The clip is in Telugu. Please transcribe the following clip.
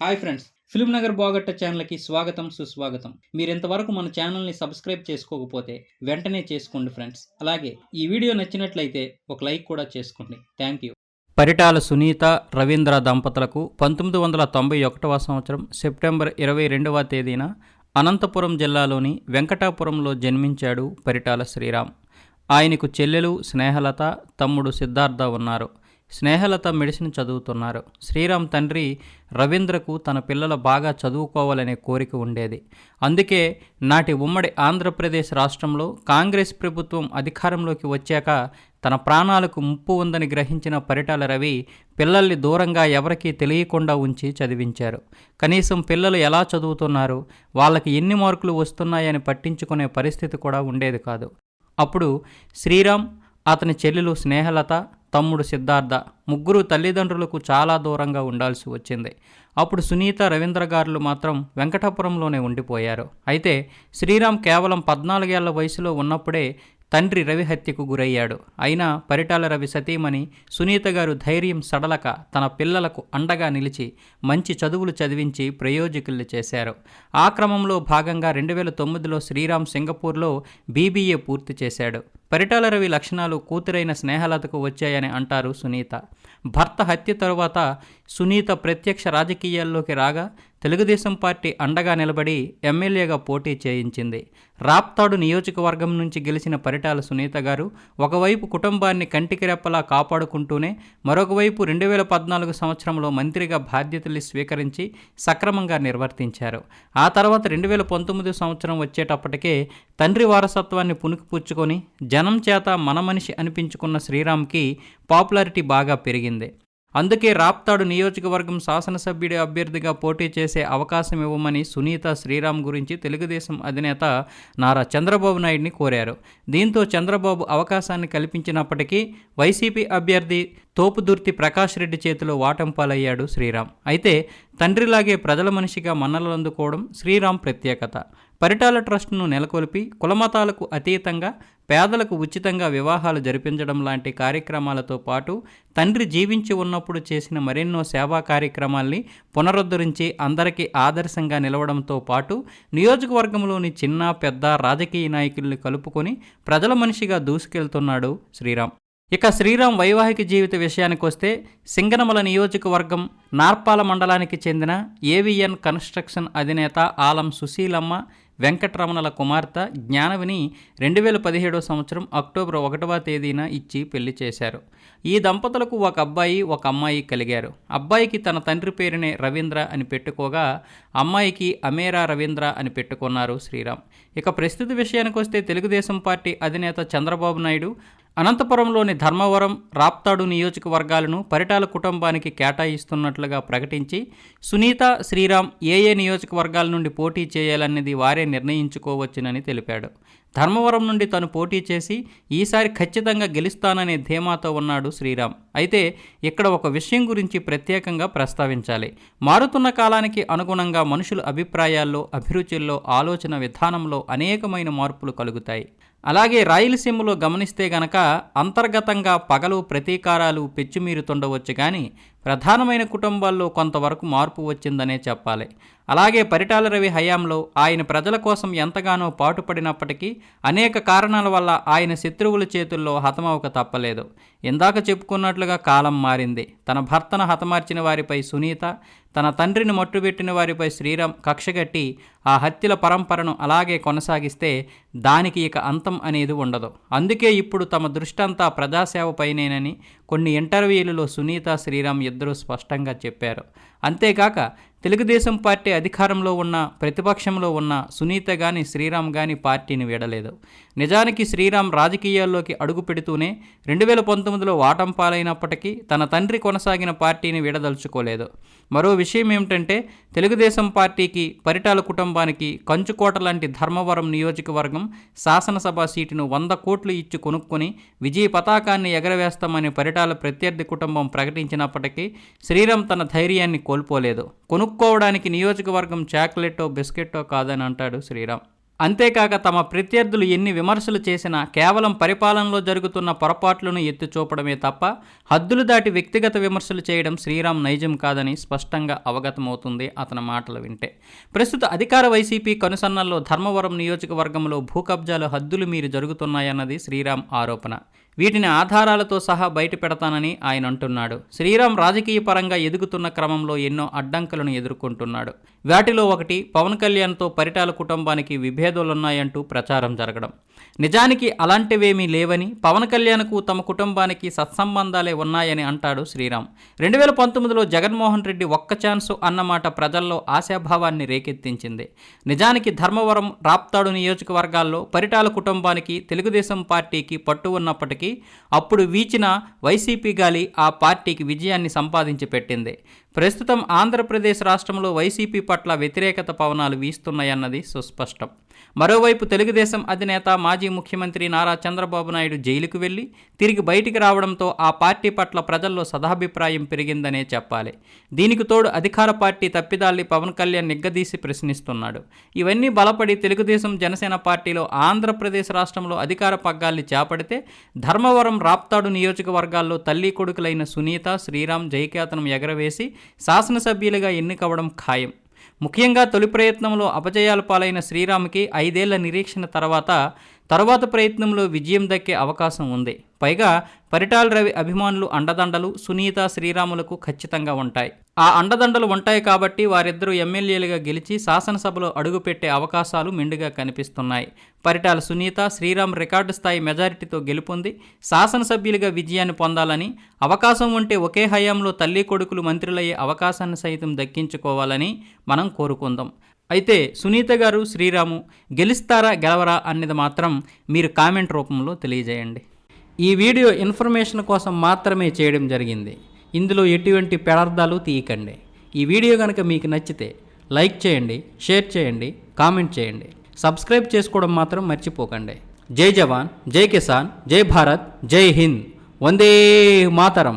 హాయ్ ఫ్రెండ్స్ ఫిల్మ్ నగర్ బాగట్ట ఛానల్కి స్వాగతం సుస్వాగతం. మీరు ఇంతవరకు మన ఛానల్ని సబ్స్క్రైబ్ చేసుకోకపోతే వెంటనే చేసుకోండి ఫ్రెండ్స్. అలాగే ఈ వీడియో నచ్చినట్లయితే ఒక లైక్ కూడా చేసుకోండి. Thank you. పరిటాల సునీత రవీంద్ర దంపతులకు పంతొమ్మిది వందల తొంభై ఒకటవ సంవత్సరం సెప్టెంబర్ ఇరవై రెండవ తేదీన అనంతపురం జిల్లాలోని వెంకటాపురంలో జన్మించాడు పరిటాల శ్రీరామ్. ఆయనకు చెల్లెలు స్నేహలత తమ్ముడు సిద్ధార్థ ఉన్నారు. స్నేహలత మెడిసిన్ చదువుతున్నారు. శ్రీరామ్ తండ్రి రవీంద్రకు తన పిల్లలు బాగా చదువుకోవాలనే కోరిక ఉండేది. అందుకే నాటి ఉమ్మడి ఆంధ్రప్రదేశ్ రాష్ట్రంలో కాంగ్రెస్ ప్రభుత్వం అధికారంలోకి వచ్చాక తన ప్రాణాలకు ముప్పు ఉందని గ్రహించిన పరిటాల రవి పిల్లల్ని దూరంగా ఎవరికీ తెలియకుండా ఉంచి చదివించారు. కనీసం పిల్లలు ఎలా చదువుతున్నారు? వాళ్ళకి ఎన్ని మార్కులు వస్తున్నాయని పట్టించుకునే పరిస్థితి కూడా ఉండేది కాదు. అప్పుడు శ్రీరామ్ అతని చెల్లెలు స్నేహలత తమ్ముడు సిద్ధార్థ ముగ్గురు తల్లిదండ్రులకు చాలా దూరంగా ఉండాల్సి వచ్చింది. అప్పుడు సునీత రవీంద్ర గారులు మాత్రం వెంకటాపురంలోనే ఉండిపోయారు. అయితే శ్రీరామ్ కేవలం పద్నాలుగేళ్ళ వయసులో ఉన్నప్పుడే తండ్రి రవి హత్యకు గురయ్యాడు. అయినా పరిటాల రవి సతీమణి సునీత గారు ధైర్యం సడలక తన పిల్లలకు అండగా నిలిచి మంచి చదువులు చదివించి ప్రయోజకులు చేశారు. ఆ క్రమంలో భాగంగా రెండు వేల తొమ్మిదిలో శ్రీరామ్ సింగపూర్లో బీబీఏ పూర్తి చేశాడు. పరిటాల రవి లక్షణాలు కూతురైన స్నేహలతకు వచ్చాయని అంటారు సునీత. భర్త హత్య తరువాత సునీత ప్రత్యక్ష రాజకీయాల్లోకి రాగా తెలుగుదేశం పార్టీ అండగా నిలబడి ఎమ్మెల్యేగా పోటీ చేయించింది. రాప్తాడు నియోజకవర్గం నుంచి గెలిచిన పరిటాల సునీత గారు ఒకవైపు కుటుంబాన్ని కంటికి రెప్పలా కాపాడుకుంటూనే మరొకవైపు రెండు వేల పద్నాలుగు సంవత్సరంలో మంత్రిగా బాధ్యతలు స్వీకరించి సక్రమంగా నిర్వర్తించారు. ఆ తర్వాత రెండు వేల పంతొమ్మిది సంవత్సరం వచ్చేటప్పటికే తండ్రి వారసత్వాన్ని పుణికిపుచ్చుకొని జనం చేత మన మనిషి అనిపించుకున్న శ్రీరామ్కి పాపులారిటీ బాగా పెరిగింది. అందుకే రాప్తాడు నియోజకవర్గం శాసనసభ్యుడి అభ్యర్థిగా పోటీ చేసే అవకాశం ఇవ్వమని సునీత శ్రీరామ్ గురించి తెలుగుదేశం అధినేత నారా చంద్రబాబు నాయుడిని కోరారు. దీంతో చంద్రబాబు అవకాశాన్ని కల్పించినప్పటికీ వైసీపీ అభ్యర్థి తోపుదుర్తి ప్రకాష్ రెడ్డి చేతిలో వాటంపాలయ్యాడు శ్రీరామ్. అయితే తండ్రిలాగే ప్రజల మనిషిగా మన్నలు అందుకోవడం శ్రీరామ్ ప్రత్యేకత. పరిటాల ట్రస్ట్ను నెలకొల్పి కులమతాలకు అతీతంగా పేదలకు ఉచితంగా వివాహాలు జరిపించడం లాంటి కార్యక్రమాలతో పాటు తండ్రి జీవించి ఉన్నప్పుడు చేసిన మరెన్నో సేవా కార్యక్రమాల్ని పునరుద్ధరించి అందరికీ ఆదర్శంగా నిలవడంతో పాటు నియోజకవర్గంలోని చిన్న పెద్ద రాజకీయ నాయకుల్ని కలుపుకొని ప్రజల మనిషిగా దూసుకెళ్తున్నాడు శ్రీరామ్. ఇక శ్రీరామ్ వైవాహిక జీవిత విషయానికి వస్తే సింగనమల నియోజకవర్గం నార్పాల మండలానికి చెందిన ఏవిఎన్ కన్స్ట్రక్షన్ అధినేత ఆలం సుశీలమ్మ వెంకటరమణల కుమార్తె జ్ఞానవిని రెండు వేల పదిహేడో సంవత్సరం అక్టోబర్ ఒకటవ తేదీన ఇచ్చి పెళ్ళి చేశారు. ఈ దంపతులకు ఒక అబ్బాయి ఒక అమ్మాయి కలిగారు. అబ్బాయికి తన తండ్రి పేరునే రవీంద్ర అని పెట్టుకోగా అమ్మాయికి అమేరా రవీంద్ర అని పెట్టుకున్నారు శ్రీరామ్. ఇక ప్రస్తుత విషయానికి వస్తే తెలుగుదేశం పార్టీ అధినేత చంద్రబాబు నాయుడు అనంతపురంలోని ధర్మవరం రాప్తాడు నియోజకవర్గాలను పరిటాల కుటుంబానికి కేటాయిస్తున్నట్లుగా ప్రకటించి సునీత శ్రీరామ్ ఏ ఏ నియోజకవర్గాల నుండి పోటీ చేయాలన్నది వారే నిర్ణయించుకోవచ్చునని తెలిపాడు. ధర్మవరం నుండి తను పోటీ చేసి ఈసారి ఖచ్చితంగా గెలుస్తాననే ధీమాతో ఉన్నాడు శ్రీరామ్. అయితే ఇక్కడ ఒక విషయం గురించి ప్రత్యేకంగా ప్రస్తావించాలి. మారుతున్న కాలానికి అనుగుణంగా మనుషుల అభిప్రాయాల్లో అభిరుచుల్లో ఆలోచన విధానంలో అనేకమైన మార్పులు కలుగుతాయి. అలాగే రాయలసీమలో గమనిస్తే గనక అంతర్గతంగా పగలు ప్రతీకారాలు పెచ్చుమీరుతుండవచ్చు కానీ ప్రధానమైన కుటుంబాల్లో కొంతవరకు మార్పు వచ్చిందనే చెప్పాలి. అలాగే పరిటాల రవి హయాంలో ఆయన ప్రజల కోసం ఎంతగానో పాటుపడినప్పటికీ అనేక కారణాల వల్ల ఆయన శత్రువుల చేతుల్లో హతమవక తప్పలేదు. ఇందాక చెప్పుకున్నట్లుగా కాలం మారింది. తన భర్తను హతమార్చిన వారిపై సునీత తన తండ్రిని మట్టుబెట్టిన వారిపై శ్రీరామ్ కక్షగట్టి ఆ హత్యల పరంపరను అలాగే కొనసాగిస్తే దానికి ఇక అంతం అనేది ఉండదు. అందుకే ఇప్పుడు తమ దృష్టంతా ప్రజాసేవపైనేనని కొన్ని ఇంటర్వ్యూలలో సునీత శ్రీరామ్ ఇద్దరూ స్పష్టంగా చెప్పారు. అంతేకాక తెలుగుదేశం పార్టీ అధికారంలో ఉన్న ప్రతిపక్షంలో ఉన్న సునీత గాని శ్రీరామ్ గాని పార్టీని వీడలేదు. నిజానికి శ్రీరామ్ రాజకీయాల్లోకి అడుగు పెడుతూనే రెండు వేల పంతొమ్మిదిలో వాటం పాలైనప్పటికీ తన తండ్రి కొనసాగిన పార్టీని వీడదలుచుకోలేదు. మరో విషయం ఏమిటంటే తెలుగుదేశం పార్టీకి పరిటాల కుటుంబానికి కంచుకోట లాంటి ధర్మవరం నియోజకవర్గం శాసనసభ సీటును వంద కోట్లు ఇచ్చి కొనుక్కొని విజయ పతాకాన్ని ఎగరవేస్తామని పరిటాల ప్రత్యర్థి కుటుంబం ప్రకటించినప్పటికీ శ్రీరామ్ తన ధైర్యాన్ని కోల్పోలేదు. కొనుక్కోవడానికి నియోజకవర్గం చాక్లెట్టో బిస్కెట్టో కాదని అంటాడు శ్రీరామ్. అంతేకాక తమ ప్రత్యర్థులు ఎన్ని విమర్శలు చేసినా కేవలం పరిపాలనలో జరుగుతున్న పొరపాట్లను ఎత్తి చూపడమే తప్ప హద్దులు దాటి వ్యక్తిగత విమర్శలు చేయడం శ్రీరామ్ నైజం కాదని స్పష్టంగా అవగతమవుతుంది అతని మాటలు వింటే. ప్రస్తుత అధికార వైసీపీ కనుసన్నల్లో ధర్మవరం నియోజకవర్గంలో భూ కబ్జాలు హద్దులు మీరు జరుగుతున్నాయన్నది శ్రీరామ్ ఆరోపణ. వీటిని ఆధారాలతో సహా బయట పెడతానని ఆయన అంటున్నాడు. శ్రీరామ్ రాజకీయ పరంగా ఎదుగుతున్న క్రమంలో ఎన్నో అడ్డంకులను ఎదుర్కొంటున్నాడు. వాటిలో ఒకటి పవన్ కళ్యాణ్తో పరిటాల కుటుంబానికి విభేదాలున్నాయంటూ ప్రచారం జరగడం. నిజానికి అలాంటివేమీ లేవని పవన్ కళ్యాణ్కు తమ కుటుంబానికి సత్సంబంధాలే ఉన్నాయని అంటాడు శ్రీరామ్. రెండు వేల పంతొమ్మిదిలో జగన్మోహన్ రెడ్డి ఒక్క ఛాన్సు అన్నమాట ప్రజల్లో ఆశాభావాన్ని రేకెత్తించింది. నిజానికి ధర్మవరం రాప్తాడు నియోజకవర్గాల్లో పరిటాల కుటుంబానికి తెలుగుదేశం పార్టీకి పట్టు ఉన్నప్పటికీ అప్పుడు వీచిన వైసీపీ గాలి ఆ పార్టీకి విజయాన్ని సంపాదించి పెట్టింది. ప్రస్తుతం ఆంధ్రప్రదేశ్ రాష్ట్రంలో వైసీపీ పట్ల వ్యతిరేకత పవనాలు వీస్తున్నాయన్నది సుస్పష్టం. మరోవైపు తెలుగుదేశం అధినేత మాజీ ముఖ్యమంత్రి నారా చంద్రబాబు నాయుడు జైలుకు వెళ్ళి తిరిగి బయటికి రావడంతో ఆ పార్టీ పట్ల ప్రజల్లో సదాభిప్రాయం పెరిగిందనే చెప్పాలి. దీనికి తోడు అధికార పార్టీ తప్పిదాల్ని పవన్ కళ్యాణ్ నిగ్గదీసి ప్రశ్నిస్తున్నాడు. ఇవన్నీ బలపడి తెలుగుదేశం జనసేన పార్టీలో ఆంధ్రప్రదేశ్ రాష్ట్రంలో అధికార పగ్గాల్ని చేపడితే ధర్మవరం రాప్తాడు నియోజకవర్గాల్లో తల్లి కొడుకులైన సునీత శ్రీరామ్ జయకేతనం ఎగరవేసి శాసనసభ్యులుగా ఎన్నికవడం ఖాయం. ముఖ్యంగా తొలి ప్రయత్నంలో అపజయాల పాలైన శ్రీరామ్కి ఐదేళ్ళ నిరీక్షణ తర్వాత తరువాత ప్రయత్నంలో విజయం దక్కే అవకాశం ఉంది. పైగా పరిటాల రవి అభిమానులు అండదండలు సునీత శ్రీరాములకు ఖచ్చితంగా ఉంటాయి. ఆ అండదండలు ఉంటాయి కాబట్టి వారిద్దరూ ఎమ్మెల్యేలుగా గెలిచి శాసనసభలో అడుగుపెట్టే అవకాశాలు మెండుగా కనిపిస్తున్నాయి. పరిటాల సునీత శ్రీరామ్ రికార్డు స్థాయి మెజారిటీతో గెలుపొంది శాసనసభ్యులుగా విజయాన్ని పొందాలని అవకాశం ఉంటే ఒకే హయాంలో తల్లి కొడుకులు మంత్రులయ్యే అవకాశాన్ని సైతం దక్కించుకోవాలని మనం కోరుకుందాం. అయితే సునీత గారు శ్రీరాము గెలుస్తారా గెలవరా అన్నది మాత్రం మీరు కామెంట్ రూపంలో తెలియజేయండి. ఈ వీడియో ఇన్ఫర్మేషన్ కోసం మాత్రమే చేయడం జరిగింది. ఇందులో ఎటువంటి పెడార్థాలు తీయకండి. ఈ వీడియో కనుక మీకు నచ్చితే లైక్ చేయండి షేర్ చేయండి కామెంట్ చేయండి. సబ్స్క్రైబ్ చేసుకోవడం మాత్రం మర్చిపోకండి. జై జవాన్ జై కిసాన్ జై భారత్ జై హింద్. వందే మాతరం.